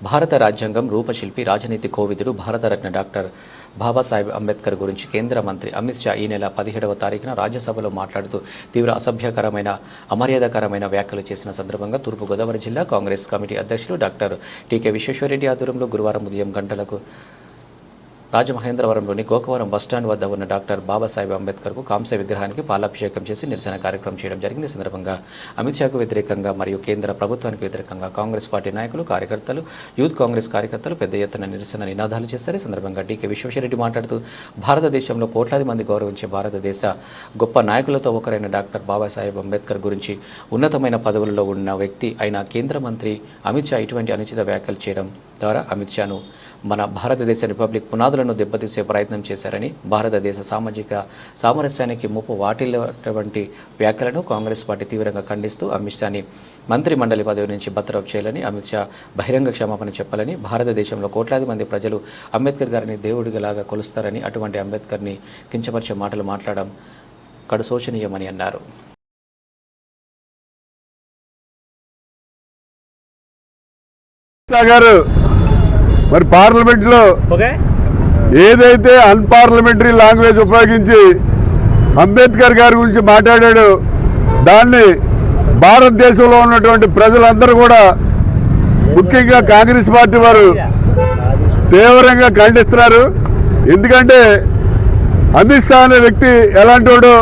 భారత రాజ్యాంగం రూపశిల్పి రాజనీతి కోవిదుడు భారతరత్న డాక్టర్ బాబాసాహెబ్ అంబేద్కర్ గురించి కేంద్ర మంత్రి అమిత్ షా ఈ నెల పదిహేడవ తారీఖున రాజ్యసభలో మాట్లాడుతూ తీవ్ర అసభ్యకరమైన అమర్యాదకరమైన వ్యాఖ్యలు చేసిన సందర్భంగా తూర్పుగోదావరి జిల్లా కాంగ్రెస్ కమిటీ అధ్యక్షులు డాక్టర్ టీకే విశ్వేశ్వరరెడ్డి ఆధ్వర్యంలో గురువారం ఉదయం గంటలకు రాజమహేంద్రవరంలోని గోకవరం బస్టాండ్ వద్ద ఉన్న డాక్టర్ బాబాసాహెబ్ అంబేద్కర్కు కాంస్య విగ్రహానికి పాలాభిషేకం చేసి నిరసన కార్యక్రమం చేయడం జరిగింది. సందర్భంగా అమిత్ షాకు వ్యతిరేకంగా మరియు కేంద్ర ప్రభుత్వానికి వ్యతిరేకంగా కాంగ్రెస్ పార్టీ నాయకులు కార్యకర్తలు యూత్ కాంగ్రెస్ కార్యకర్తలు పెద్ద ఎత్తున నిరసన నినాదాలు చేశారు. సందర్భంగా డీకే విశ్వేశ్వరరెడ్డి మాట్లాడుతూ భారతదేశంలో కోట్లాది మంది గౌరవించే భారతదేశ గొప్ప నాయకులతో ఒకరైన డాక్టర్ బాబాసాహెబ్ అంబేద్కర్ గురించి ఉన్నతమైన పదవుల్లో ఉన్న వ్యక్తి అయిన కేంద్ర మంత్రి అమిత్ షా ఇటువంటి అనుచిత వ్యాఖ్యలు చేయడం ద్వారా అమిత్ షాను మన భారతదేశ రిపబ్లిక్ పునాదులను దెబ్బతీసే ప్రయత్నం చేశారని భారతదేశ సామాజిక సామరస్యానికి ముప్పు వాటిల్లటువంటి వ్యాఖ్యలను కాంగ్రెస్ పార్టీ తీవ్రంగా ఖండిస్తూ అమిత్ షాని మంత్రి మండలి పదవి నుంచి బర్తరఫ్ చేయాలని అమిత్ షా బహిరంగ క్షమాపణ చెప్పాలని భారతదేశంలో కోట్లాది మంది ప్రజలు అంబేద్కర్ గారిని దేవుడిలాగా కొలుస్తారని అటువంటి అంబేద్కర్ని కించపరిచే మాటలు మాట్లాడడం కడు శోచనీయమని అన్నారు. గారు మరి పార్లమెంట్లో ఓకే. ఏదైతే అన్పార్లమెంటరీ లాంగ్వేజ్ ఉపయోగించి అంబేద్కర్ గారి గురించి మాట్లాడాడు దాన్ని భారతదేశంలో ఉన్నటువంటి ప్రజలందరూ కూడా ముఖ్యంగా కాంగ్రెస్ పార్టీ వారు తీవ్రంగా ఖండిస్తున్నారు. ఎందుకంటే అమిత్ షా అనే వ్యక్తి ఎలాంటి వాడో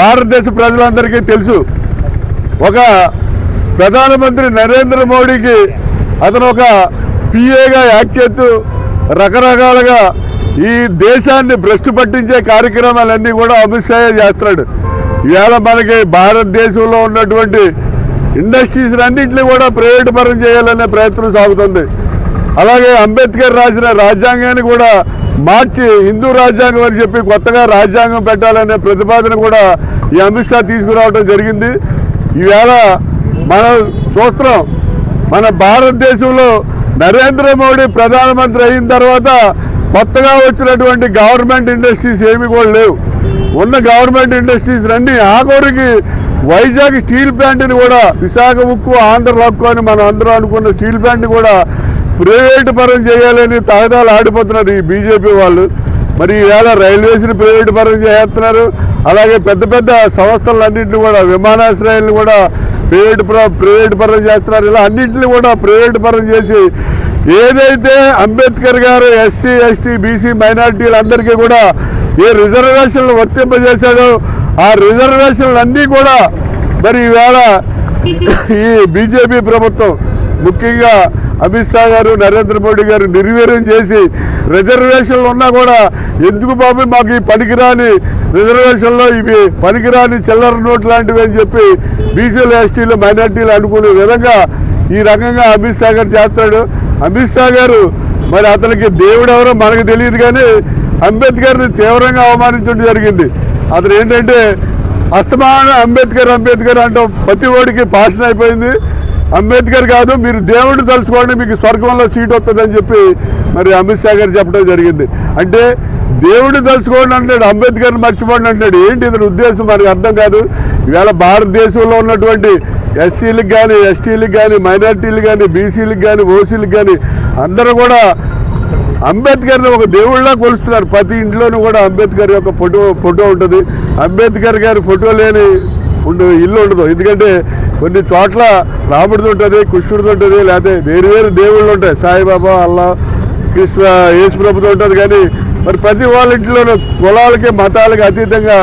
భారతదేశ ప్రజలందరికీ తెలుసు. ఒక ప్రధానమంత్రి నరేంద్ర మోడీకి అతను ఒక పిఏగా యాక్ట్ చేస్తూ రకరకాలుగా ఈ దేశాన్ని భ్రష్టు పట్టించే కార్యక్రమాలన్నీ కూడా అమిత్ షా చేస్తున్నాడు. ఇవాళ మనకి భారతదేశంలో ఉన్నటువంటి ఇండస్ట్రీస్ అన్నింటినీ కూడా ప్రైవేట్ పరం చేయాలనే ప్రయత్నం సాగుతుంది. అలాగే అంబేద్కర్ రాసిన రాజ్యాంగాన్ని కూడా మార్చి హిందూ రాజ్యాంగం అని చెప్పి కొత్తగా రాజ్యాంగం పెట్టాలనే ప్రతిపాదన కూడా ఈ అమిత్ షా తీసుకురావడం జరిగింది. ఈవేళ మనం చూస్తున్నాం మన భారతదేశంలో నరేంద్ర మోడీ ప్రధానమంత్రి అయిన తర్వాత కొత్తగా వచ్చినటువంటి గవర్నమెంట్ ఇండస్ట్రీస్ ఏమి కూడా లేవు. ఉన్న గవర్నమెంట్ ఇండస్ట్రీస్ రండి ఆఖరికి వైజాగ్ స్టీల్ ప్లాంట్ని కూడా విశాఖ ఉక్కు ఆంధ్ర హక్కు అని మనం అందరం అనుకున్న స్టీల్ ప్లాంట్ని కూడా ప్రైవేట్ పరం చేయాలని తగదాలు ఆడిపోతున్నారు ఈ బీజేపీ వాళ్ళు. మరి ఈవేళ రైల్వేస్ని ప్రైవేట్ పరం చేస్తున్నారు. అలాగే పెద్ద పెద్ద సంస్థలన్నింటినీ కూడా విమానాశ్రయాలను కూడా ప్రైవేట్ ప్రైవేట్ పరం చేస్తున్నారు. ఇలా అన్నింటినీ కూడా ప్రైవేట్ పరం చేసి ఏదైతే అంబేద్కర్ గారు ఎస్సీ ఎస్టీ బీసీ మైనార్టీలందరికీ కూడా ఏ రిజర్వేషన్లు వర్తింపజేశాడో ఆ రిజర్వేషన్లు అన్నీ కూడా మరి ఈవేళ ఈ బీజేపీ ప్రభుత్వం ముఖ్యంగా అమిత్ షా గారు నరేంద్ర మోడీ గారు నిర్వీర్యం చేసి రిజర్వేషన్లు ఉన్నా కూడా ఎందుకు బాబు మాకు ఈ పనికిరాని రిజర్వేషన్లో ఇవి పనికిరాని చిల్లర నోట్ లాంటివి అని చెప్పి బీసీలు ఎస్టీలు మైనార్టీలు అనుకునే విధంగా ఈ రకంగా అమిత్ షా గారు చేస్తాడు. అమిత్ షా గారు మరి అతనికి దేవుడు ఎవరో మనకు తెలియదు కానీ అంబేద్కర్ని తీవ్రంగా అవమానించడం జరిగింది. అతను ఏంటంటే అస్తమాన అంబేద్కర్ అంబేద్కర్ అంటాం ప్రతి ఓడికి పాషన్ అయిపోయింది. అంబేద్కర్ కాదు మీరు దేవుడిని తలుచుకోండి మీకు స్వర్గంలో సీట్ వస్తుందని చెప్పి మరి అమిత్ షా గారు చెప్పడం జరిగింది. అంటే దేవుడిని తలుచుకోండి అంటున్నాడు అంబేద్కర్ని మర్చిపోండి అంటున్నాడు. ఏంటి ఇతని ఉద్దేశం? మనకు అర్థం కాదు. ఇవాళ భారతదేశంలో ఉన్నటువంటి ఎస్సీలకు కానీ ఎస్టీలకు కానీ మైనార్టీలకు కానీ బీసీలకు కానీ ఓసీలకు కానీ అందరూ కూడా అంబేద్కర్ని ఒక దేవుళ్ళ కొలుస్తున్నారు. ప్రతి ఇంట్లోనూ కూడా అంబేద్కర్ యొక్క ఫోటో ఫోటో ఉంటుంది. అంబేద్కర్ గారి ఫోటో లేని ఉండు ఇల్లు ఉండదు. ఎందుకంటే కొన్ని చోట్ల రాముడిది ఉంటుంది కృష్ణుడిది ఉంటుంది లేకపోతే వేరు వేరు దేవుళ్ళు ఉంటాయి. సాయిబాబా అల్లా కృష్ణ యేసు ప్రభుత్వం ఉంటుంది కానీ మరి ప్రతి వాళ్ళ ఇంట్లోనూ కులాలకి మతాలకి అతీతంగా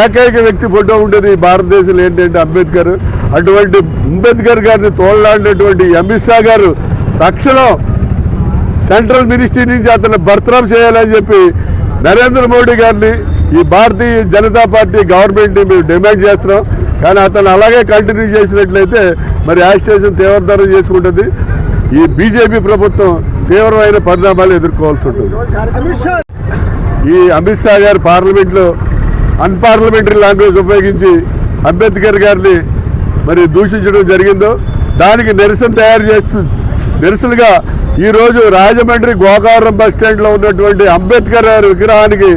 ఏకైక వ్యక్తి ఫోటో ఉంటుంది భారతదేశంలో ఏంటంటే అంబేద్కర్. అటువంటి అంబేద్కర్ గారిని తోడలాడినటువంటి అమిత్ షా గారు తక్షణం సెంట్రల్ మినిస్ట్రీ నుంచి అతను బర్తరఫ్ చేయాలని చెప్పి నరేంద్ర మోడీ గారిని ఈ భారతీయ జనతా పార్టీ గవర్నమెంట్ మేము డిమాండ్ చేస్తున్నాం. కానీ అతను అలాగే కంటిన్యూ చేసినట్లయితే మరి యాజిటేషన్ తీవ్రతరం చేసుకుంటుంది. ఈ బీజేపీ ప్రభుత్వం తీవ్రమైన పరిణామాలు ఎదుర్కోవాల్సి ఉంటుంది. ఈ అమిత్ షా గారు పార్లమెంట్లో అన్పార్లమెంటరీ లాంగ్వేజ్ ఉపయోగించి అంబేద్కర్ గారిని మరి దూషించడం జరిగిందో దానికి నిరసన తయారు చేస్తూ నిరసనగా ఈరోజు రాజమండ్రి గోకావరం బస్ స్టాండ్లో ఉన్నటువంటి అంబేద్కర్ గారి విగ్రహానికి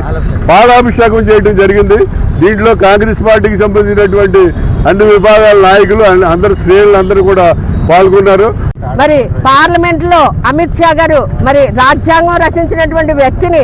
పాలాభిషేకం చేయడం జరిగింది. దీంట్లో కాంగ్రెస్ పార్టీకి సంబంధించినటువంటి అన్ని విభాగాల నాయకులు అందరు శ్రేణులు అందరూ కూడా పాల్గొన్నారు. మరి పార్లమెంట్లో అమిత్ షా గారు మరి రాజ్యాంగం రచించినటువంటి వ్యక్తిని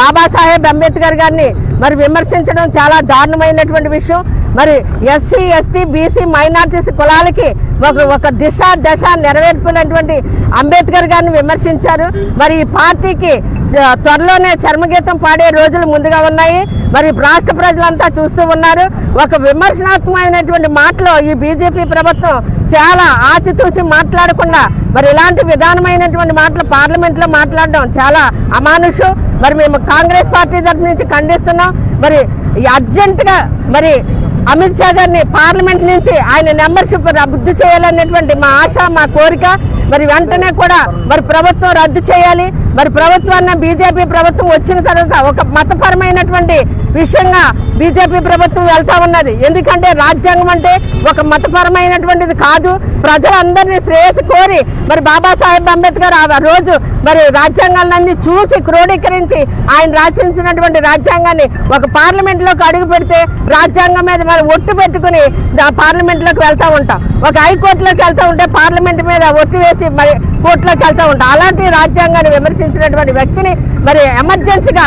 బాబాసాహెబ్ అంబేద్కర్ గారిని మరి విమర్శించడం చాలా దారుణమైనటువంటి విషయం. మరి ఎస్సీ ఎస్టీ బీసీ మైనార్టీస్ కులాలకి ఒక ఒక దిశ దశ నెరవేర్పినటువంటి అంబేద్కర్ గారిని విమర్శించారు. మరి ఈ పార్టీకి జ- త్వరలోనే చర్మగీతం పాడే రోజులు ముందుగా ఉన్నాయి. మరి రాష్ట్ర ప్రజలంతా చూస్తూ ఉన్నారు. ఒక విమర్శనాత్మకమైనటువంటి మాటలు ఈ బీజేపీ ప్రభుత్వం చాలా ఆచితూచి మాట్లాడకుండా మరి ఇలాంటి విధానమైనటువంటి మాటలు పార్లమెంట్లో మాట్లాడడం చాలా అమానుషు. మరి మేము కాంగ్రెస్ పార్టీ తరఫు నుంచి ఖండిస్తున్నాం. మరి ఈ అర్జెంటుగా మరి అమిత్ షా గారిని పార్లమెంట్ నుంచి ఆయన మెంబర్షిప్ రద్దు చేయాలనేటువంటి మా ఆశ మా కోరిక. మరి వెంటనే కూడా మరి ప్రభుత్వం రద్దు చేయాలి. మరి ప్రభుత్వాన్ని బీజేపీ ప్రభుత్వం వచ్చిన తర్వాత ఒక మతపరమైనటువంటి విషయంగా బీజేపీ ప్రభుత్వం వెళ్తా ఉన్నది. ఎందుకంటే రాజ్యాంగం అంటే ఒక మతపరమైనటువంటిది కాదు. ప్రజలందరినీ శ్రేయస్సు కోరి మరి బాబాసాహెబ్ అంబేద్కర్ ఆ రోజు మరి రాజ్యాంగాలన్నీ చూసి క్రోడీకరించి ఆయన రాసించినటువంటి రాజ్యాంగాన్ని ఒక పార్లమెంట్లోకి అడుగు పెడితే రాజ్యాంగం మీద మరి ఒట్టు పెట్టుకుని పార్లమెంట్లోకి వెళ్తూ ఉంటాం. ఒక హైకోర్టులోకి వెళ్తూ ఉంటే పార్లమెంట్ మీద ఒట్టు వేసి మరి కోర్టులోకి వెళ్తూ ఉంటాం. అలాంటి రాజ్యాంగాన్ని విమర్శించినటువంటి వ్యక్తిని మరి ఎమర్జెన్సీగా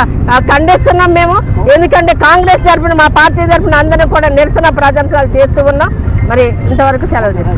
ఖండిస్తున్నాం మేము. ఎందుకంటే కాంగ్రెస్ తరఫున మా పార్టీ తరఫున అందరం కూడా నిరసన ప్రదర్శనలు చేస్తూ ఉన్నాం. మరి ఇంతవరకు సెలవు తీసుకుంటాం